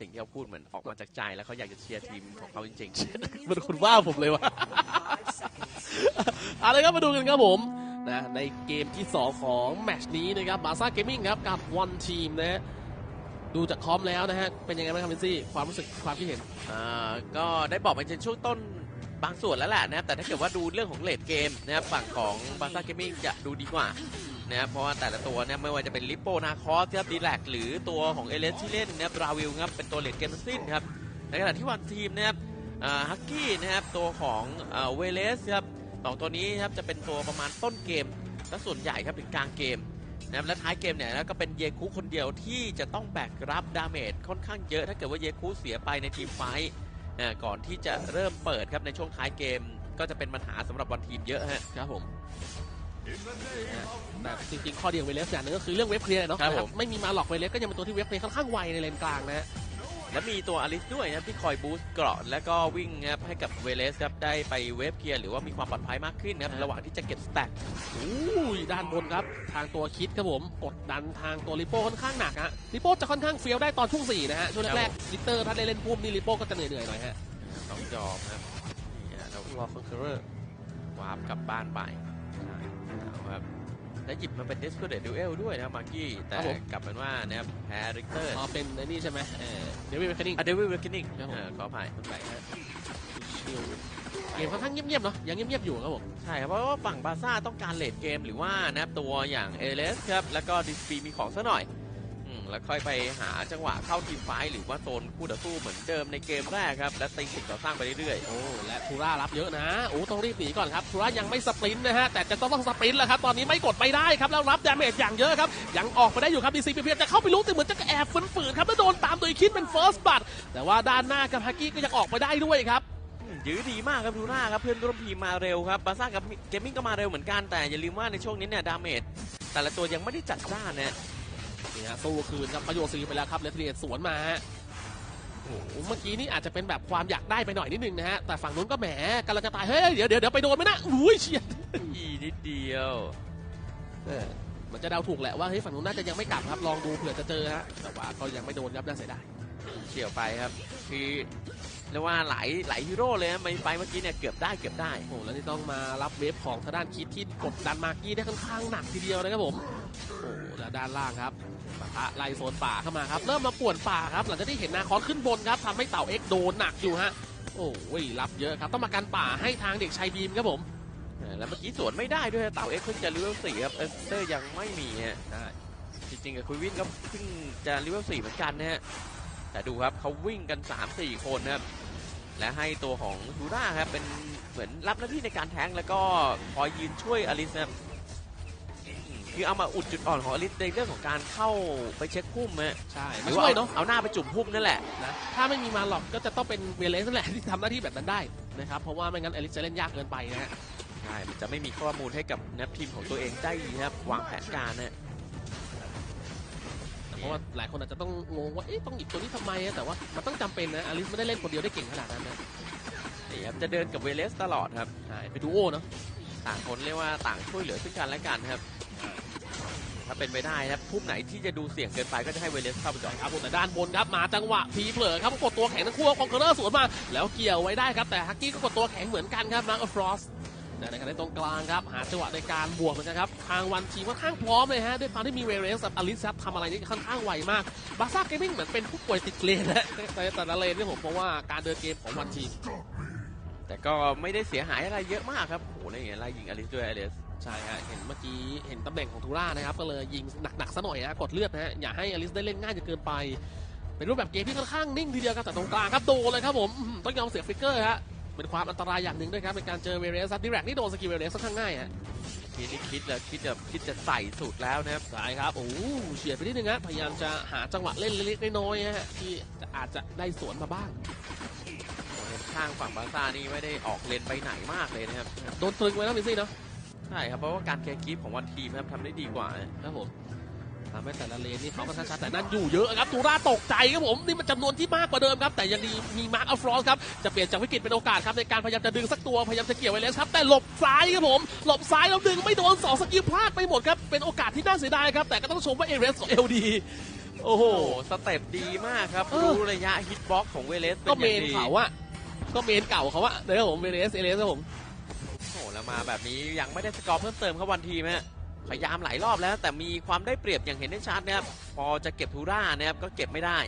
สิ่งที่เขาพูดเหมือนออกมาจากใจ แล้วเขาอยากจะเชียร์ทีมของเขาจริงมันคุณว่าผมเลยวะเอาเลยครับมาดูกันครับผมนะในเกมที่ 2 ของแมตช์นี้นะครับบาซ่าเกมมิ่งครับกับวันทีมนะฮะดูจากคอมแล้วนะฮะ เป็นยังไงบ้างครับเบนซี่ ความรู้สึกความคิดเห็นๆอ่าก็ได้บอกไปในช่วงต้นบางส่วนแล้วแหละนะครับแต่ถ้าเกิดว่าดูเรื่องของเลดเกมนะครับฝั่งของบาซ่าเกมมิ่งจะดูดีกว่า นะครับเพราะว่าแต่ละตัวเนี่ยไม่ว่าจะเป็นลิปโปนาคอสครับดีแลกหรือตัวของเอเลสที่เล่นนะครับราวิลครับเป็นตัวเลดเกมสิ้นครับในขณะที่วันทีมนะครับอ่าฮักกี้นะครับตัวของเวเลสครับสองตัวนี้ครับจะเป็นตัวประมาณต้นเกมและส่วนใหญ่ครับถึงกลางเกมนะครับและท้ายเกมเนี่ยนะก็เป็นเยคุคนเดียวที่จะต้องแบกรับดาเมจค่อนข้างเยอะ ถ้าเกิดว่าเยคุเสียไปในทีมไฟท์ก่อนที่จะเริ่มเปิดครับในช่วงท้ายเกม ก็จะเป็นปัญหาสำหรับวันทีมเยอะครับผม แต่จริงๆข้อดีของเวเลสอย่างหนึงก็คือเรื่องเว็บเคลียร์เนาะครับนะผม ไม่มีมาหลอกเวเลสก็ยังเป็นตัวที่เว็บเคลียร์ค่อนข้างไวในเลนกลางนะฮะ และมีตัวอลิสด้วยนะครับที่คอยบูสต์เกราะแล้วก็วิ่งนะครับให้กับเวเลสครับได้ไปเวฟเคลียร์หรือว่ามีความปลอดภัยมากขึ้นนะครับระหว่างที่จะเก็บสแต็ก อู้ยด้านบนครับ ทางตัวคิดครับผมกดดันทางตัวลิโป้ค่อนข้างหนักฮะลิโป้จะค่อนข้างเฟี้ยวได้ตอนช่วงสี่นะฮะช่วงแรกๆลิเตอร์ถ้าได้เล่นพุ่มนี่ลิโป้ก็จะเหนื่อยๆหน่อยฮะ ต้องยอมนะครับนี่ฮะเรารอคอนเคอร์วาร์ปกลับบ้านไปเอา ครับและหยิบมาเป็น Desperate Duel ด้วยนะครับมาร์กี้แต่ครับผม กลับเป็นว่านะครับแพ้ริกเตอร์อ๋อเป็นไอ้นี่ใช่ไหมเออเดวิดเมคานิกอะเดวิลเวกนิ่งครับผม ขออภัยมันไหลฮะชิวเกมค่อนข้างเงียบๆเนาะยังเงียบๆอยู่ครับผม ใช่ครับเพราะว่าฝั่งบาร์ซ่าต้องการเลดเกมหรือว่านะครับตัวอย่างเอเลสครับแล้วก็ดิสปีมีของซะหน่อยอืม แล้วค่อยไปหาจังหวะเข้าทีมไฟท์หรือว่าโซนคู่ต่อสู้เหมือนเดิมในเกมแรกครับ และตีสิ่งก่อสร้างไปเรื่อยโอ้และทูรารับเยอะนะ โอ้ต้องรีบหนีก่อนครับทูรายังไม่สปรินต์นะฮะแต่จะต้องต้องสปรินต์แล้วครับตอนนี้ไม่กดไม่ได้ครับแล้วรับดาเมจอย่างเยอะครับยังออกมาได้อยู่ครับดีซีเพียจะเข้าไปรู้แต่เหมือนจะแอบฝืนๆครับแล้วโดนตามโดยคิดเป็นเฟิร์สบัตแต่ว่าด้านหน้ากับฮักกี้ก็ยังออกมาได้ด้วยครับๆอืมยื้อดีมากครับดูหน้าครับเพื่อนร่วมทีมมาเร็วครับบาร์ซ่ากับเกมมิ่งก็มาเร็วเหมือนกันแต่อย่าลืมว่าในช่วงนี้เนี่ยดาเมจแต่ละตัวยังไม่ได้จัดจ้านนะ นี่ฮะสู้คืนครับประโยชน์ซีไปแล้วครับเลสเทียสวนมาฮะโอ้โหเมื่อกี้นี่อาจจะเป็นแบบความอยากได้ไปหน่อยนิดนึงนะฮะแต่ฝั่งนู้นก็แหมกำลังจะตายเฮ้ยเดี๋ยวเดี๋ยวเดี๋ยวไปโดนไหมนะอุ้ยเฉียดอีนิดเดียวเออมันจะเดาถูกแหละว่าเฮ้ยฝั่งนู้นน่าจะยังไม่กลับครับลองดูเผื่อจะเจอฮะแต่ว่าก็ยังไม่โดนครับน่าเสียดายเฉียวไปครับ คือ เรียกว่าหลายหลายฮีโร่เลยนะไม่ไปเมื่อกี้เนี่ยเกือบได้เกือบได้โอ้โหแล้วนี่ต้องมารับเวฟของทางด้านคิดที่กดดันมาร์กี้ได้ค่อนข้างหนักทีเดียวนะครับผมโอ้โหแล้วด้านล่างครับปะทะไล่โซนป่าเข้ามาครับ เริ่มมาป่วนป่าครับ หลังจากที่เห็นนาคอนขึ้นบนครับทำให้เต่าเอ็กโดนหนักอยู่ฮะโอ้ยรับเยอะครับ ต้องมากันป่าให้ทางเด็กชายบีมครับผมเออแล้วเมื่อกี้สวนไม่ได้ด้วยนะเต่าเอ็กซ์เพิ่งจะเลเวลสี่ครับเอสเตอร์ยังไม่มีฮะจริงๆกับคุยวินก็เพิ่งจะเลเวลสี่เหมือนกันนะฮะ แต่ดูครับเขาวิ่งกัน 3-4 คนนะครับและให้ตัวของดูด้าครับเป็นเหมือนรับหน้าที่ในการแทงค์แล้วก็คอยยืนช่วยอลิสนะครับอืมคือเอามาอุดจุดอ่อนของอลิสในเรื่องของการเข้าไปเช็คพุ่มฮะใช่หไม่รือช่ว่าวยเอาเนาะเอาหน้าไปจุ่มพุ่มนั่นแหละ นะถ้าไม่มีมาหรอกก็จะต้องเป็นเวเลสนั่นแหละที่ทำหน้าที่แบบนั้นได้นะครับเพราะว่าไม่งั้นเอลิสจะเล่นยากเกินไปนะฮะ ใช่ มันจะไม่มีข้อมูลให้กับนักทีมของตัวเองได้นะครับ วางแผนการนะเพ ราะว่าหลายคนอาจจะต้องงงว่าเอ๊ะต้องหยิบตัวนี้ทำไมอะแต่ว่ามันต้องจำเป็นนะอลิสไม่ได้เล่นคนเดียวได้เก่งขนาดนั้นนะนี่ครับจะเดินกับเวเลสตลอดครับใช่เป็นดูโอเนาะต่างคนเรียกว่าต่างช่วยเหลือซึ่งกันและกันครับ ถ้าเป็นไปได้นะครับพุ่มไหนที่จะดูเสี่ยงเกินไปก็จะให้เวเลสเข้าไปก่อนครับผมแต่ด้านบนครับมาจังหวะพีเผลอครับกดตัวแข็งทั้งคู่คองเคอร์สวนมาแล้วเกี่ยวไว้ได้ครับแต่ฮักกี้ก็กดตัวแข็งเหมือนกันครับมาร์คฟรอส ในขณะที่ตรงกลางครับ หาจังหวะในการบวกเหมือนกันครับ ทางวันทีมค่อนข้างพร้อมเลยฮะ ด้วยความที่มีเวเรสกับอลิซครับทำอะไรนี่ค่อนข้างไวมาก บาซ่าเกมมิ่งเหมือนเป็นผู้ป่วยติดเลนนะในแต่ละเลนนี่ผมเพราะว่าการเดินเกมของวันทีม แต่ก็ไม่ได้เสียหายอะไรเยอะมากครับโอ้โหอะไรอย่างเงี้ยไล่ยิงอลิสด้วยอลิสใช่ฮะเห็นเมื่อกี้เห็นตำแหน่งของทูร่านะครับ ก็เลยยิงหนักๆซะหน่อยฮะกดเลือดนะฮะอย่าให้อลิสได้เล่นง่ายจนเกินไปเป็นรูปแบบเกมที่ค่อนข้างนิ่งทีเดียวครับแต่ตรงกลางครับโดนเลยครับผมอื้อหือต้องยอมเสียฟิกเกอร์ฮะ เป็นความอันตรายอย่างหนึ่งด้วยครับในการเจอเวเรสครับดิแรกนี่โดนสกิลเวเรสค่อนข้างง่ายฮะทีนี้คิดแล้วคิดจะคิดจะใส่สุดแล้วนะครับใช่ครับโอ้โหเฉียดไปนิดนึงฮะพยายามจะหาจังหวะเล่นเล็กๆน้อยๆฮะที่จะอาจจะได้สวนมาบ้างข้างฝั่งบาร์ซ่านี่ไม่ได้ออกเลนไปไหนมากเลยนะครับโดนตรึงไว้แล้วมิซี่เนาะใช่ครับเพราะว่าการแคร์คีปของวันทีมนะครับทำได้ดีกว่านะครับผม ทำให้แต่ละเลนนี่เขาก็ชัดๆแต่นั่นอยู่เยอะครับทูราตกใจครับผมนี่มันจำนวนที่มากกว่าเดิมครับแต่ยังดีมีมาร์คอัลฟรอสครับจะเปลี่ยนจากวิกฤตเป็นโอกาสครับในการพยายามจะดึงสักตัวพยายามจะเกี่ยวไว้แล้วครับแต่หลบซ้ายครับผมหลบซ้ายแล้วดึงไม่โดนสองสกิลพลาดไปหมดครับเป็นโอกาสที่น่าเสียดายครับแต่ก็ต้องชมว่าเอเรสของเอลดีโโอ้โหโอ้โหสเต็ปดีมากครับเออรู้ระยะฮิตบ็อกของเวเลสก็นเมอย่างนดีเขาอะก็เมนเก่าเขาอะเดี๋ยวผมเวเลสเอเลสครับผมโอ้โหแล้วมาแบบนี้ยังไม่ได้สกอร์เพิ่มเติมครับวันทีมฮะ พยายามหลายรอบแล้ว แต่มีความได้เปรียบอย่างเห็นได้ชัดนะครับพอจะเก็บทูร่านะครับก็เก็บไม่ได้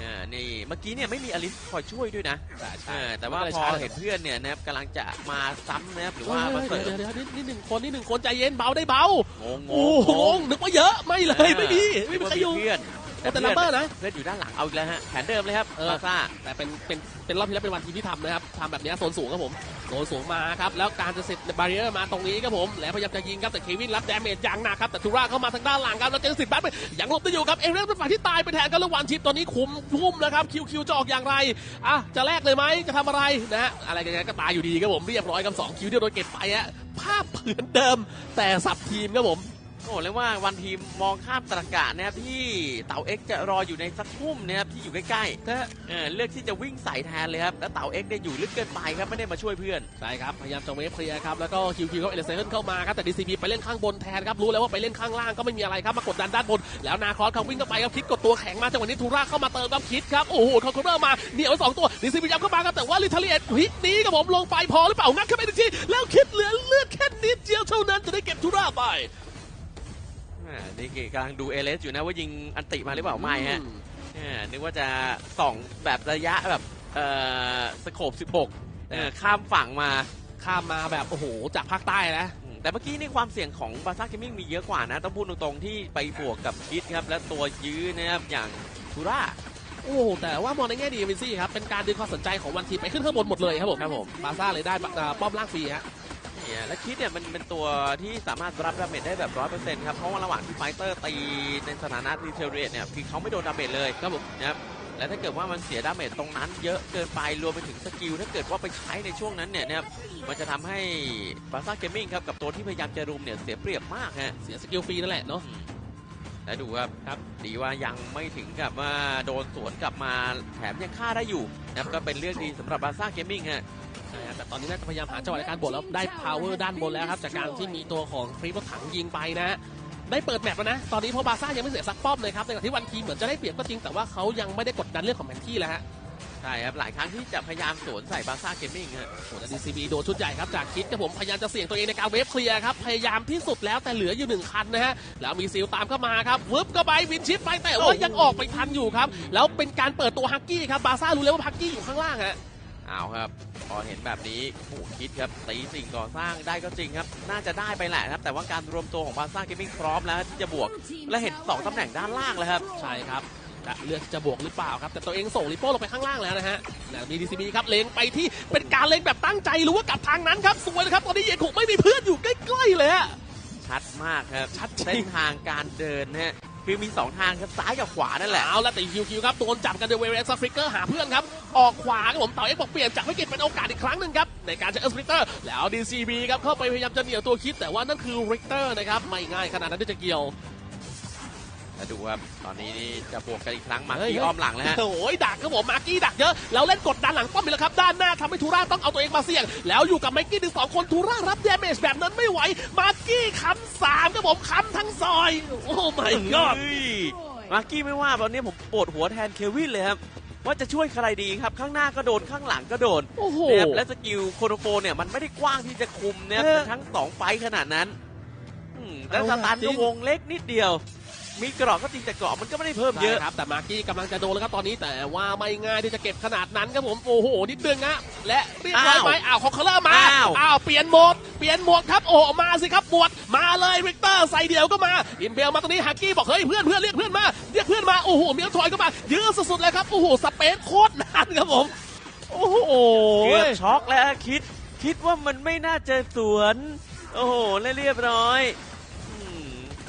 อ่านี่เมื่อกี้เนี่ยไม่มีอลิสคอยช่วยด้วยนะใช่เออแต่ว่าพอเห็นเพื่อนเนี่ยนะครับกำลังจะมาซ้ำนะครับหรือว่ามาเสริมเดี๋ยวเดี๋ยวเดี๋ยวนี่หนึ่งคนนี่หนึ่งคนใจเย็นเบาได้เบางงโอ้โหงงนึกว่าเยอะไม่เลยไม่มีไม่มีใครอยู่เพื่อนแต่ลัมเบอร์นะเพื่อนอยู่ด้านหลังเอาอีกแล้วฮะแผนเดิมเลยครับเออบาซ่าแต่เป็นเป็นเป็นรอบที่แล้วเป็นวันทีมที่ทำนะครับทำแบบนี้โซนสูงครับผม โซนสูงมาครับ แล้วการจะเสร็จบาริเออร์มาตรงนี้ครับผม แล้วพยายามจะยิงครับแต่เควินรับดาเมจอย่างหนักครับแต่ทูราเข้ามาทางด้านหลังครับ แล้วเจอสิทธิ์บทไปยังหลบได้อยู่ครับ เอเรนเป็นฝ่ายที่ตายไปแทนกันระหว่างชิปตอนนี้คุมทุ่มนะครับคิวคิวจะออกอย่างไรอะจะแลกเลยไหมจะทำอะไรนะฮะอะไรกันก็ตายอยู่ดีครับผมเรียบร้อยกับสองคิวที่โดนเก็บไปฮะภาพเผือนเดิม แต่สับทีมครับผม โอ้เรียกว่าวันทีมมองข้ามตรกะนะครับที่เต่าเอ็กซ์จะรออยู่ในสักพุ่มนะครับที่อยู่ใกล้ๆนะฮะเออเลือกที่จะวิ่งใส่แทนเลยครับแล้วเต่าเอ็กซ์เนี่ยอยู่ลึกเกินไปครับไม่ได้มาช่วยเพื่อนใช่ครับพยายามจะเวฟเคลียร์ครับแล้วก็คิวคิวเขาเอเลเซนเข้ามาครับแต่ดีซีบีไปเล่นข้างบนแทนครับรู้แล้วว่าไปเล่นข้างล่างก็ไม่มีอะไรครับมากดดันด้านบน แล้วนาคอสเขาวิ่งเข้าไปครับคิดกดตัวแข็งมาจังหวะนี้ทูราเข้ามาเติมครับคิดครับโอ้โหเขาเริ่มมาเหนียวสองตัวดีซีบีย้ำเข้ามาครับแต่ว่าลิทาเลียตฮิตนี้ครับผมลงไปพอหรือเปล่างัดเข้าไปหนึ่งทีแล้วคิดเหลือเลือดแค่นิดเดียวเท่านั้นจะได้เก็บทูราไปอ่า นี่กำลังดูเอเลสอยู่นะว่ายิงอันติมาหรือเปล่าไม่ฮะอืมอ่านึกว่าจะส่องแบบระยะแบบเอ่อสโคบ16เออข้ามฝั่งมาข้ามมาแบบโอ้โหจากภาคใต้นะอืมแต่เมื่อกี้นี่ความเสี่ยงของบาซ่าเกมมิ่งมีเยอะกว่านะต้องพูดตรงๆที่ไปบวกกับคิดครับและตัวยื้อนะครับอย่างทูร่าโอ้แต่ว่ามองในแง่ดีวินซี่ครับเป็นการดึงความสนใจของวันทีมไปขึ้นข้างบนหมดเลยครับผมครับผมบาซ่าเลยได้เอ่อป้อมล่างฟรีฮะ เนี่ยและคิดเนี่ยมันเป็นตัวที่สามารถรับดาเมจได้แบบร้อยเปอร์เซ็นต์ครับเพราะว่าระหว่างที่ไฟเตอร์ตีในสถานะรีเทเรตเนี่ยคือเขาไม่โดนดาเมจเลยครับผมนะครับและถ้าเกิดว่ามันเสียดาเมจตรงนั้นเยอะเกินไปรวมไปถึงสกิลถ้าเกิดว่าไปใช้ในช่วงนั้นเนี่ยนะครับมันจะทำให้บาซ่าเกมมิ่งครับกับตัวที่พยายามจะรุมเนี่ยเสียเปรียบมากฮะเสียสกิลฟรีนั่นแหละเนาะอืมและดูครับครับดีว่ายังไม่ถึงกับว่าโดนสวนกลับมาแถมยังฆ่าได้อยู่นะครับก็เป็นเรื่องดีสำหรับบาซ่าเกมมิ่งฮะใช่ครับ แต่ตอนนี้น่าจะพยายามหาจังหวะในการบวกแล้วได้ power ด้านบนแล้วครับ จากการที่มีตัวของฟรีรถถังยิงไปนะได้เปิดแมปแล้วนะ ตอนนี้เพราะบาซ่ายังไม่เสียสักป้อมเลยครับในขณะที่วันทีมเหมือนจะได้เปรียบก็จริง แต่ว่าเขายังไม่ได้กดดันเรื่องของแผนที่แล้วฮะ ใช่ครับ หลายครั้งที่จะพยายามสวนใส่บาซ่าเกมมิ่งฮะโอ้แต่ DCB โดนชุดใหญ่ครับ จากคิดครับผมพยายามจะเสี่ยงตัวเองในการเวฟเคลียร์ครับ พยายามที่สุดแล้วแต่เหลืออยู่หนึ่งคันนะฮะ แล้วมีซิลตามเข้ามาครับวึบก็ไปวินชิปไปแต่ว่ายังออกไปทันอยู่ครับ แล้วเป็นการเปิดตัวฮักกี้ครับ บาซ่ารู้แล้วว่าฮักกี้อยู่ข้างล่างฮะ เอาครับ พอเห็นแบบนี้โอ้โหคิดครับตีสิ่งก่อสร้างได้ก็จริงครับ น่าจะได้ไปแหละครับ แต่ว่าการรวมตัวของบาซ่าเกมมิ่งพร้อมแล้วที่จะบวก และเห็น 2ตำแหน่งด้านล่างแล้วครับ ใช่ครับจะเลือกจะบวกหรือเปล่าครับ แต่ตัวเองส่งริโป้ลงไปข้างล่างแล้วนะฮะแล้วมีดีซีบีครับเล็งไปที่เป็นการเล็งแบบตั้งใจรู้ว่ากลับทางนั้นครับสวยเลยครับตอนนี้เยคุไม่มีเพื่อนอยู่ใกล้ๆเลยฮะชัดมากครับชัดจริงเส้นทางการเดินนะฮะ คือมี 2 ทางครับซ้ายกับขวานั่นแหละเอาละแต่คิวคิวครับโดนจับกันโดยเวเรสฟริกเกอร์หาเพื่อนครับออกขวาครับผมเต่าเอ็กบอกเปลี่ยนจากวิกฤตเป็นโอกาสอีกครั้งหนึ่งครับในการจะเอสฟริกเตอร์แล้วดีซีบีครับเข้าไปพยายามจะเหนี่ยวตัวคิดแต่ว่านั่นคือริกเตอร์นะครับไม่ง่ายขนาดนั้นที่จะเกี่ยว แล้วดูครับตอนนี้นี่จะบวกกันอีกครั้งมาเฮ้ยที่อ้อมหลังแล้วฮะ โอ้ยดักครับผมมาร์กี้ดักเยอะแล้วเล่นกดดันหลังป้อมไปแล้วครับด้านหน้าทำให้ทูร่าต้องเอาตัวเองมาเสี่ยง แล้วอยู่กับไมกี้ถึงสองคนทูร่ารับเดเมจแบบนั้นไม่ไหวมาร์กี้ค้ำสามครับผมค้ำทั้งซอย โอ้ my god เฮ้ยมาร์กี้ไม่ว่าตอนนี้ผมปวดหัวแทนเควินเลยครับ ว่าจะช่วยใครดีครับ ข้างหน้าก็โดนข้างหลังก็โดนโอ้โห นะครับและสกิลโคโนโฟเนี่ยมันไม่ได้กว้างที่จะคุมนะครับเออทั้งสองไฟท์ขนาดนั้นอืมแล้วเอาสล่ะตันจริก็งวงเล็กนิดเดียว มีเกราะก็จริงแต่เกราะมันก็ไม่ได้เพิ่มเยอะใช่ครับแต่มาร์กี้กำลังจะโดนแล้วครับตอนนี้แต่ว่าไม่ง่ายที่จะเก็บขนาดนั้นครับผมโอ้โหนิดนึงนะและเรียบร้อยอ้าวไหมอ้าวของเคลอร์มาอ้าวอ้าวเปลี่ยนโหมดเปลี่ยนโหมดครับโอ้มาสิครับบวดมาเลยวิกเตอร์ใส่เดี่ยวก็มาอินเบลมาตรงนี้ฮักกี้บอกเฮ้ยเพื่อนเพื่อนเรียกเพื่อนมาเรียกเพื่อนมาโอ้โหเมียทอยก็มายื้อสุดๆเลยครับโอ้โหสเปซโคตรนานครับผมโอ้โหเกือบช็อกแล้วคิด คิดว่ามันไม่น่าจะสวน โอ้โหและเรียบร้อยอืม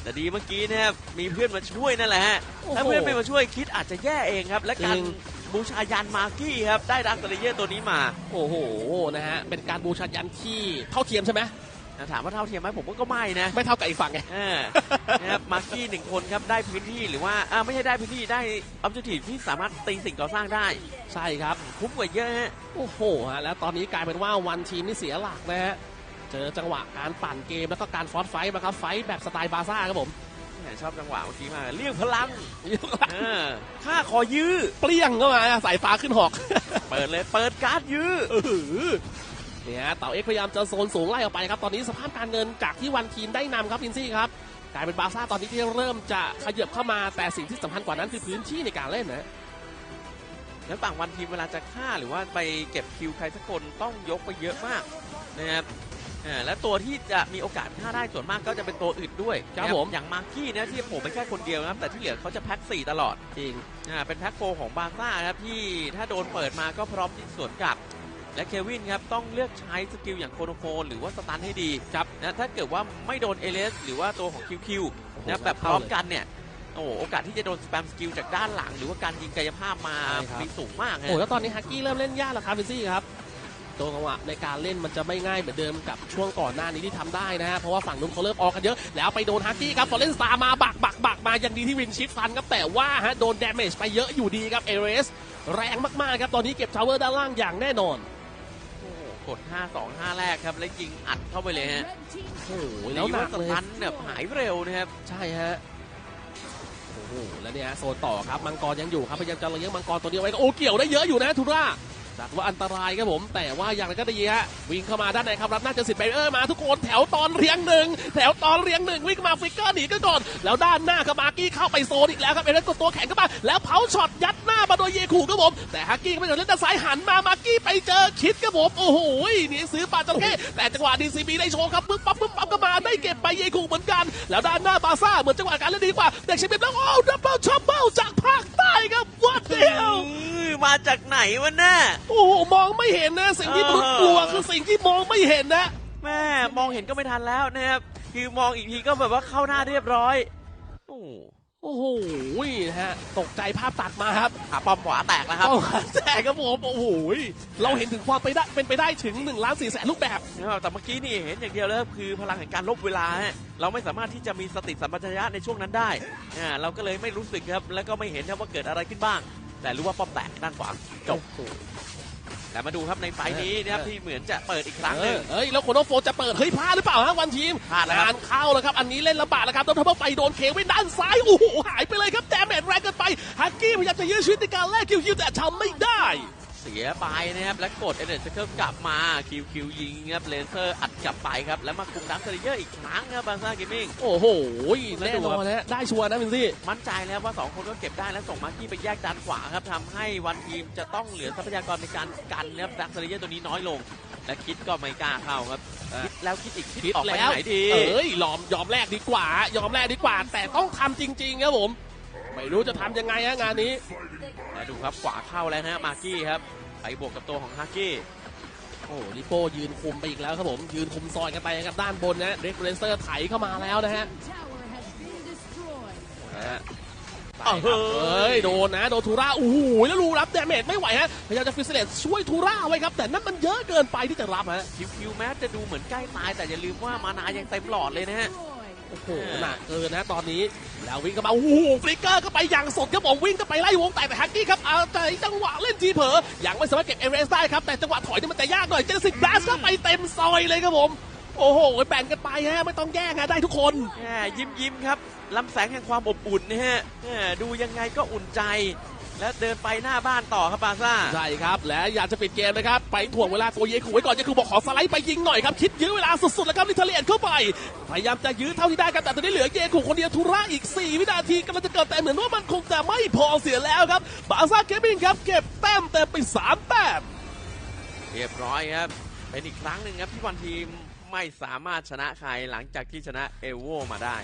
แต่ดีเมื่อกี้นะครับมีเพื่อนมาช่วยนั่นแหละฮะโอ้โหถ้าเพื่อนไม่มาช่วยคิดอาจจะแย่เองครับ และการจริงบูชายันมาร์กี้ครับได้ดักตเลเยอร์ตัวนี้มา โอ้โหนะฮะเป็นการบูชายันที่เท่าเทียมใช่ไหมถามว่าเท่าเทียมไหมผมว่าก็ไม่นะ ไม่เท่ากับอีกฝั่งไงเออนะครับมาร์กี้หนึ่งคนครับได้พื้นที่หรือว่าอ่าไม่ใช่ได้พื้นที่ได้ออบเจกตีที่สามารถตีสิ่งก่อสร้างได้ ใช่ครับคุ้มกว่าเยอะฮะโอ้โหฮะแล้วตอนนี้กลายเป็นว่าวันทีมนี่เสียหลักนะฮะ เจอจังหวะการปั่นเกมแล้วก็การฟอสไฟต์มาครับ ไฟต์แบบสไตล์บาซ่าครับผมแหมชอบจังหวะเมื่อกี้มากเรียกพลังเออข้าขอยื้อ เปรี้ยงเข้ามาสายฟ้าขึ้นหอก เปิดเลยเปิดการ์ดยื้อเออเนี่ยเต่าเอ็กซ์พยายามจะโซนสูงไล่ออกไปครับ ตอนนี้สภาพการเงินจากที่วันทีมได้นำครับพินซี่ครับกลายเป็นบาร์ซ่าตอนนี้ที่เริ่มจะขยับเข้ามาแต่สิ่งที่สำคัญกว่านั้นคือพื้นที่ในการเล่นนะแล้วฝั่งวันทีมเวลาจะฆ่าหรือว่าไปเก็บคิวใครสักคนต้องยกไปเยอะมากนะครับ อ่าและตัวที่จะมีโอกาสฆ่าได้ส่วนมากก็จะเป็นตัวอื่นด้วยครับนะผม อย่างมาร์กี้เนี่ยที่ผมเป็นแค่คนเดียวนะครับแต่ที่เหลือเขาจะแพ็คสี่ตลอดจริงอ่าเป็นแพ็คโฟร์ของบาร์ซ่านะครับที่ถ้าโดนเปิดมาก็พร้อมที่สวนกลับ และเควินครับต้องเลือกใช้สกิลอย่างโคโนโฟนหรือว่าสตันให้ดีครับนะถ้าเกิดว่าไม่โดนเอเลสหรือว่าตัวของคิวคิวนะแบบพร้อมกันเนี่ยโอ้โหโอกาสที่จะโดนสแปมสกิลจากด้านหลัง หรือว่าการยิงกายภาพมาใช่ครับ มีสูงมากนะ โอ้แล้วตอนนี้ฮักกี้เริ่มเล่นยากแล้วครับพินซี่ครับ ตัวจังหวะในการเล่นมันจะไม่ง่ายเหมือนเดิมกับช่วงก่อนหน้านี้ที่ทำได้นะฮะเพราะว่าฝั่งนู้นเขาเริ่มออกกันเยอะ แล้วไปโดนฮักกี้ครับฟอร์เรนสตาร์มาบักบักบักมายังดีที่วินชิปฟันครับแต่ว่าฮะโดนดาเมจไปเยอะอยู่ดีครับเอเรสแรงมากๆครับตอนนี้เก็บทาวเวอร์ด้านล่างอย่างแน่นอนโอ้โหกด 5 2 5 แรกครับ แล้วยิงอัดเข้าไปเลยฮะ โอ้โห แล้แล้ววหนัว่ากสเลยตันเนี่ยหายเร็วนะครับ ใช่ฮะ โอ้โห แล้วเนี่ยโซนต่อครับ มังกรยังอยู่ครับ พยายามจะเลี้ยงมังกรตัวนี้ไว้ก็โอ้ เกี่ยวได้เยอะอยู่นะทุรา จัดว่าอันตรายครับผม แต่ว่าอย่างไรก็ดีฮะวิ่งเข้ามาด้านในครับรับหน้าจะสิบเบเออร์มาทุกคนแถวตอนเรียงหนึ่งแถวตอนเรียงหนึ่งวิ่งมาฟิกเกอร์หนีกันก่อน แล้วด้านหน้าครับมาร์กี้เข้าไปโซนอีกแล้วครับเอเรนกดตัวแข็งเข้ามาแล้วเผาช็อตยัดหน้ามาโดยเยคูครับผมแต่ฮักกี้ก็ไม่โดนเล่นด้านซ้ายหันมามาร์กี้ไปเจอคิดครับผมโอ้โหหนีซื้อปาจระเข้แต่จังหวะดีซีบีได้โชว์ครับปึ๊บปั๊บปึ๊บปั๊บก็มาได้เก็บไปเยคูเหมือนกัน แล้วด้านหน้าบาร์ซ่าเหมือนจังหวะการเล่นดีกว่าเด็กชิบิบแล้วโอ้ดับเบิลชัมเบิลจากภาคใต้ครับวัดเดียวมาจากไหนวะเนี่ยโอ้โหมองไม่เห็นนะ สิ่งที่มนุษย์กลัวคือสิ่งที่มองไม่เห็นนะ แม่มองเห็นก็ไม่ทันแล้วนะครับคือมองอีกทีก็แบบว่าเข้าหน้าเรียบร้อยโอ้โหโอ้โหนะฮะ ตกใจภาพตัดมาครับขาปอมขวาแตกแล้วครับเอาแต่ครับผมโอ้โหเราเห็นถึงความไปได้เป็นไปได้ถึง1ล้าน4แสนรูปแบบนะครับแต่เมื่อกี้นี่เห็นอย่างเดียวเลยครับคือพลังแห่งการลบเวลาฮะเราไม่สามารถที่จะมีสติสัมปชัญญะในช่วงนั้นได้อ่าเราก็เลยไม่รู้สึกครับ แล้วก็ไม่เห็นครับว่าเกิดอะไรขึ้นบ้าง แต่รู้ว่าป้อมแตกด้านขวาจบแต่มาดูครับในไฟล์นี้นะครับเออที่เหมือนจะเปิดอีกครั้งหเอนึ่องเอ้ยแล้วโคโนโฟจะเปิดเฮ้ยพลาดหรือเปล่าฮะวันทีมพลาดแล้วครับงานเข้าแล้วครับอันนี้เล่นลำบากแล้วครับต้องทำไปโดนเควินด้านซ้ายโอ้โหหายไปเลยครับแดมเมจแรงเกินไปฮักกี้พยายามจะยื้อชีวิตในการแลกคิวคิวแต่ทำไม่ได้ เสียไปนะครับและกดเอเดนเซอร์กลับมาคิวคิวยิงครับเลเซอร์อัดกลับไปครับแล้วมาคุมดักเซอร์เยอร์อีกครั้งครับบางซ่าเกมมิ่งโอ้โหแน่นอนนะได้ชัวร์นะวินซี่มั่นใจแล้วว่า 2 คนก็เก็บได้และส่งมาร์กี้ไปแยกด้านขวาครับทำให้วันทีมจะต้องเหลือทรัพยากรในการกันนะครับดักเซอร์เยอร์ตัวนี้น้อยลง และคิดก็ไม่กล้าเข้าครับอะคิดแล้วคิดอีกคิดคิดออกไปแล้วไหนดีเอ้ยยอมยอมแลกดีกว่ายอมแลกดีกว่า แต่ต้องทำจริง ๆ ครับผม ไม่รู้จะทำยังไงฮะงานนี้และ ดูครับขวาเข้าแล้วนะฮะมาร์กี้ครับไปบวกกับตัวของฮาร์กี้โอ้ลิโป้ยืนคุมไปอีกแล้วครับผม ยืนคุมซอยกันไปครับด้านบนนะเรกเรนเซอร์ไถเข้ามาแล้วนะฮะนะฮะเอ้าเฮ้ย โดนนะ โดนทูร่าโอ้โหแล้วรูรับดาเมจไม่ไหวฮะพยายามจะฟิสเลตช่วยทูร่าไว้ครับ แต่นั่นมันเยอะเกินไปที่จะรับฮะคิวคิวแม้จะดูเหมือนใกล้ตายแต่อย่าลืมว่ามานายังเต็มหลอดเลยนะฮะ โอ้โหหนักเกินนะตอนนี้แล้ววิ่งเข้ามาโอ้โหฟลิกเกอร์ก็ไปอย่างสดครับผมวิ่งก็ไปไล่วงแตกแต่ฮักกี้ครับเอาใจจังหวะเล่นทีเผลอยังไม่สามารถเก็บเอเวอเรสต์ได้ครับแต่จังหวะถอยนี่มันจะยากหน่อยเจสิกบลัสก็ไปเต็มซอยเลยครับผมโอ้โหแบ่งกันไปฮะไม่ต้องแย่งฮะได้ทุกคนแหมยิ้มยิ้มครับลำแสงแห่งความอบอุ่นนะฮะดูยังไงก็อุ่นใจ และเดินไปหน้าบ้านต่อครับบาซ่า ใช่ครับ และอยากจะปิดเกมนะครับ ไปถ่วงเวลาตัวเยคูไว้ก่อนเยคูบอกขอสไลด์ไปยิงหน่อยครับ คิดยื้อเวลาสุดๆ แล้วครับลิทเลียนเข้าไป พยายามจะยื้อเท่าที่ได้ครับ แต่ตอนนี้เหลือเยคูคนเดียวทุระอีก 4 วินาทีกำลังจะเกิดแต่เหมือนว่ามันคงจะไม่พอเสียแล้วครับบาซ่าเกมมิ่งครับ เก็บแต้มเต็มไป3แต้มเรียบร้อยครับ เป็นอีกครั้งหนึ่งครับที่วันทีมไม่สามารถชนะใครหลังจากที่ชนะเอลโวมาได้